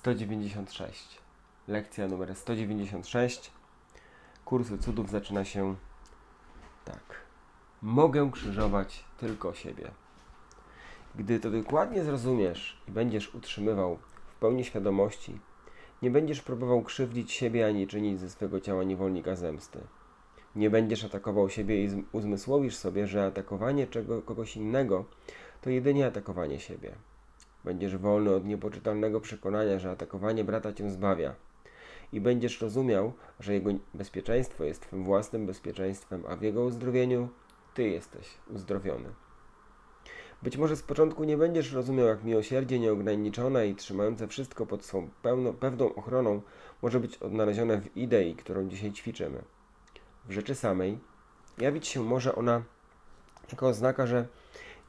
196. Lekcja numer 196. Kursu cudów zaczyna się tak. Mogę krzyżować tylko siebie. Gdy to dokładnie zrozumiesz i będziesz utrzymywał w pełni świadomości, nie będziesz próbował krzywdzić siebie ani czynić ze swego ciała niewolnika zemsty. Nie będziesz atakował siebie i zm- uzmysłowisz sobie, że atakowanie czego, kogoś innego to jedynie atakowanie siebie. Będziesz wolny od niepoczytalnego przekonania, że atakowanie brata cię zbawia. I będziesz rozumiał, że jego bezpieczeństwo jest twym własnym bezpieczeństwem, a w jego uzdrowieniu ty jesteś uzdrowiony. Być może z początku nie będziesz rozumiał, jak miłosierdzie nieograniczone i trzymające wszystko pod swą pełno, pewną ochroną może być odnalezione w idei, którą dzisiaj ćwiczymy. W rzeczy samej jawić się może ona jako oznaka, że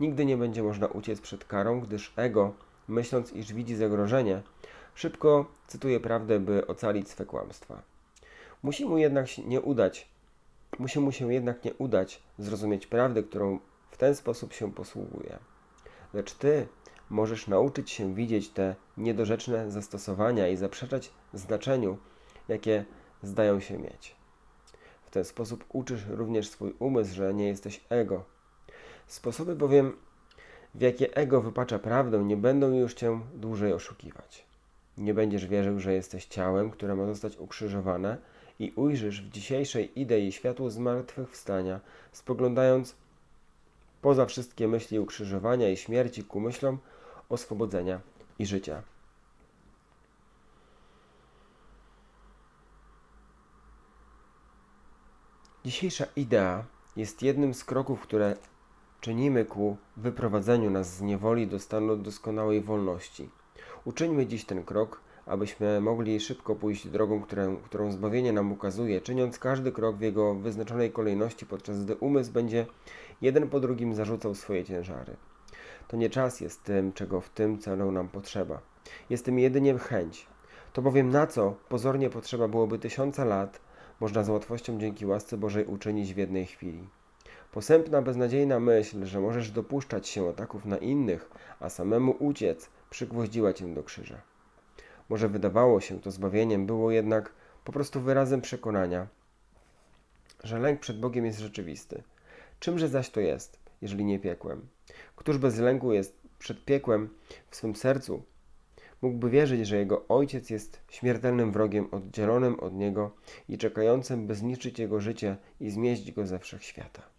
nigdy nie będzie można uciec przed karą, gdyż ego, myśląc, iż widzi zagrożenie, szybko cytuje prawdę, by ocalić swe kłamstwa. Musi mu jednak się nie udać, musi mu się jednak nie udać zrozumieć prawdę, którą w ten sposób się posługuje. Lecz ty możesz nauczyć się widzieć te niedorzeczne zastosowania i zaprzeczać znaczeniu, jakie zdają się mieć. W ten sposób uczysz również swój umysł, że nie jesteś ego. Sposoby bowiem, w jakie ego wypacza prawdę, nie będą już cię dłużej oszukiwać. Nie będziesz wierzył, że jesteś ciałem, które ma zostać ukrzyżowane i ujrzysz w dzisiejszej idei światło zmartwychwstania, spoglądając poza wszystkie myśli ukrzyżowania i śmierci ku myślom oswobodzenia i życia. Dzisiejsza idea jest jednym z kroków, które czynimy ku wyprowadzeniu nas z niewoli do stanu doskonałej wolności. Uczyńmy dziś ten krok, abyśmy mogli szybko pójść drogą, którą, którą zbawienie nam ukazuje, czyniąc każdy krok w jego wyznaczonej kolejności, podczas gdy umysł będzie jeden po drugim zarzucał swoje ciężary. To nie czas jest tym, czego w tym celu nam potrzeba. Jest tym jedynie chęć. To bowiem na co pozornie potrzeba byłoby tysiąca lat, można z łatwością dzięki łasce Bożej uczynić w jednej chwili. Posępna, beznadziejna myśl, że możesz dopuszczać się ataków na innych, a samemu uciec, przygwoździła cię do krzyża. Może wydawało się to zbawieniem, było jednak po prostu wyrazem przekonania, że lęk przed Bogiem jest rzeczywisty. Czymże zaś to jest, jeżeli nie piekłem? Któż bez lęku jest przed piekłem w swym sercu? Mógłby wierzyć, że jego ojciec jest śmiertelnym wrogiem oddzielonym od niego i czekającym, by zniszczyć jego życie i zmieść go ze wszechświata.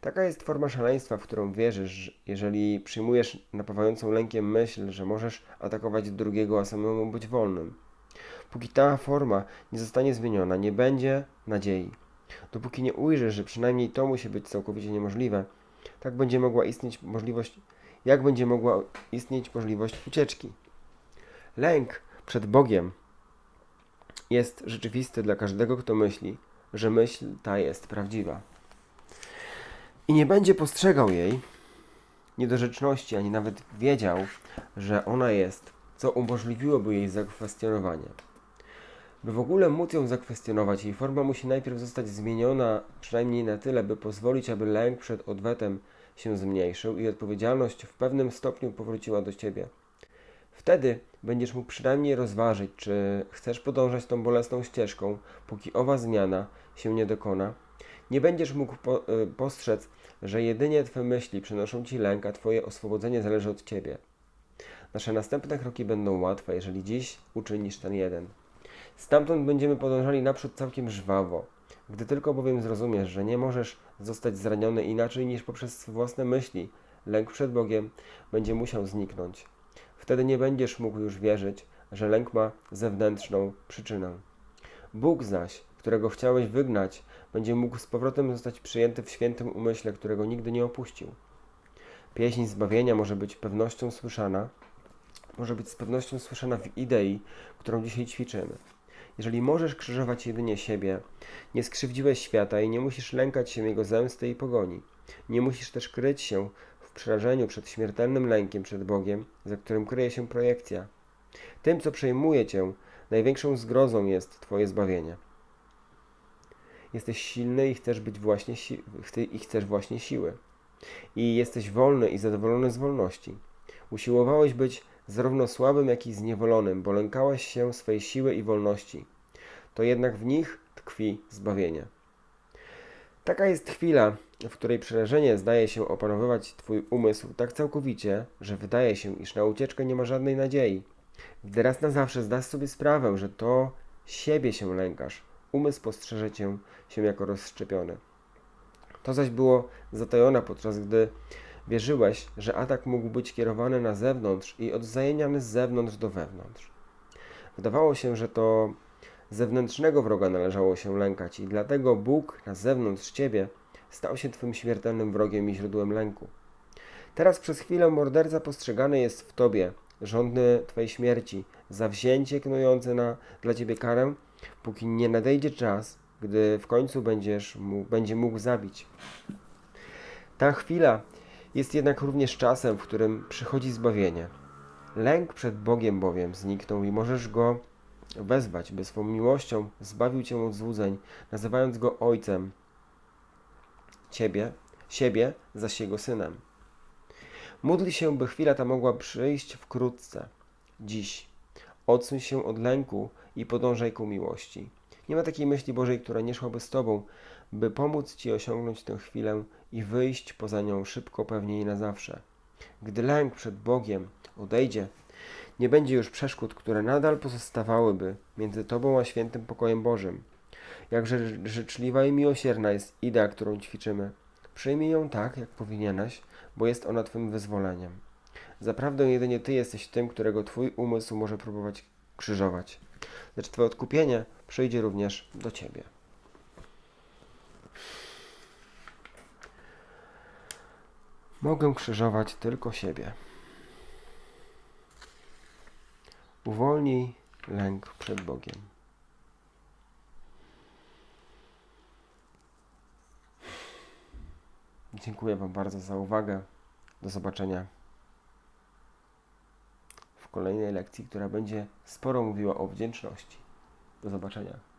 Taka jest forma szaleństwa, w którą wierzysz, jeżeli przyjmujesz napawającą lękiem myśl, że możesz atakować drugiego, a samemu być wolnym. Póki ta forma nie zostanie zmieniona, nie będzie nadziei. Dopóki nie ujrzysz, że przynajmniej to musi być całkowicie niemożliwe, tak będzie mogła istnieć możliwość, jak będzie mogła istnieć możliwość ucieczki. Lęk przed Bogiem jest rzeczywisty dla każdego, kto myśli, że myśl ta jest prawdziwa. I nie będzie postrzegał jej niedorzeczności, ani nawet wiedział, że ona jest, co umożliwiłoby jej zakwestionowanie. By w ogóle móc ją zakwestionować, jej forma musi najpierw zostać zmieniona przynajmniej na tyle, by pozwolić, aby lęk przed odwetem się zmniejszył i odpowiedzialność w pewnym stopniu powróciła do ciebie. Wtedy będziesz mógł przynajmniej rozważyć, czy chcesz podążać tą bolesną ścieżką, póki owa zmiana się nie dokona. Nie będziesz mógł po, y, postrzec, że jedynie Twe myśli przynoszą Ci lęk, a Twoje oswobodzenie zależy od Ciebie. Nasze następne kroki będą łatwe, jeżeli dziś uczynisz ten jeden. Stamtąd będziemy podążali naprzód całkiem żwawo. Gdy tylko bowiem zrozumiesz, że nie możesz zostać zraniony inaczej niż poprzez własne myśli, lęk przed Bogiem będzie musiał zniknąć. Wtedy nie będziesz mógł już wierzyć, że lęk ma zewnętrzną przyczynę. Bóg zaś, którego chciałeś wygnać, będzie mógł z powrotem zostać przyjęty w świętym umyśle, którego nigdy nie opuścił. Pieśń zbawienia może być pewnością słyszana, może być z pewnością słyszana w idei, którą dzisiaj ćwiczymy. Jeżeli możesz krzyżować jedynie siebie, nie skrzywdziłeś świata i nie musisz lękać się jego zemsty i pogoni. Nie musisz też kryć się w przerażeniu przed śmiertelnym lękiem przed Bogiem, za którym kryje się projekcja. Tym, co przejmuje cię, największą zgrozą jest Twoje zbawienie. Jesteś silny i chcesz być właśnie si- i chcesz właśnie siły. I jesteś wolny i zadowolony z wolności. Usiłowałeś być zarówno słabym, jak i zniewolonym, bo lękałaś się swej siły i wolności. To jednak w nich tkwi zbawienie. Taka jest chwila, w której przerażenie zdaje się opanowywać Twój umysł tak całkowicie, że wydaje się, iż na ucieczkę nie ma żadnej nadziei. Gdy raz na zawsze zdasz sobie sprawę, że to siebie się lękasz, umysł postrzeże Cię się jako rozszczepiony. To zaś było zatajone, podczas gdy wierzyłeś, że atak mógł być kierowany na zewnątrz i odzajeniany z zewnątrz do wewnątrz. Wydawało się, że to zewnętrznego wroga należało się lękać i dlatego Bóg na zewnątrz Ciebie stał się Twym śmiertelnym wrogiem i źródłem lęku. Teraz przez chwilę morderca postrzegany jest w Tobie, żądny Twojej śmierci, zawzięcie knujące na, dla Ciebie karę, póki nie nadejdzie czas, gdy w końcu będziesz mógł, będzie mógł zabić. Ta chwila jest jednak również czasem, w którym przychodzi zbawienie. Lęk przed Bogiem bowiem zniknął i możesz Go wezwać, by swą miłością zbawił Cię od złudzeń, nazywając Go Ojcem, Ciebie, siebie zaś Jego Synem. Módl się, by chwila ta mogła przyjść wkrótce, dziś. Odsuń się od lęku i podążaj ku miłości. Nie ma takiej myśli Bożej, która nie szłaby z Tobą, by pomóc Ci osiągnąć tę chwilę i wyjść poza nią szybko, pewnie i na zawsze. Gdy lęk przed Bogiem odejdzie, nie będzie już przeszkód, które nadal pozostawałyby między Tobą a świętym pokojem Bożym. Jakże życzliwa i miłosierna jest idea, którą ćwiczymy. Przyjmij ją tak, jak powinieneś, bo jest ona Twym wyzwoleniem. Zaprawdę jedynie Ty jesteś tym, którego Twój umysł może próbować krzyżować. Lecz Twoje odkupienie przyjdzie również do Ciebie. Mogę krzyżować tylko siebie. Uwolnij lęk przed Bogiem. Dziękuję Wam bardzo za uwagę. Do zobaczenia kolejnej lekcji, która będzie sporo mówiła o wdzięczności. Do zobaczenia.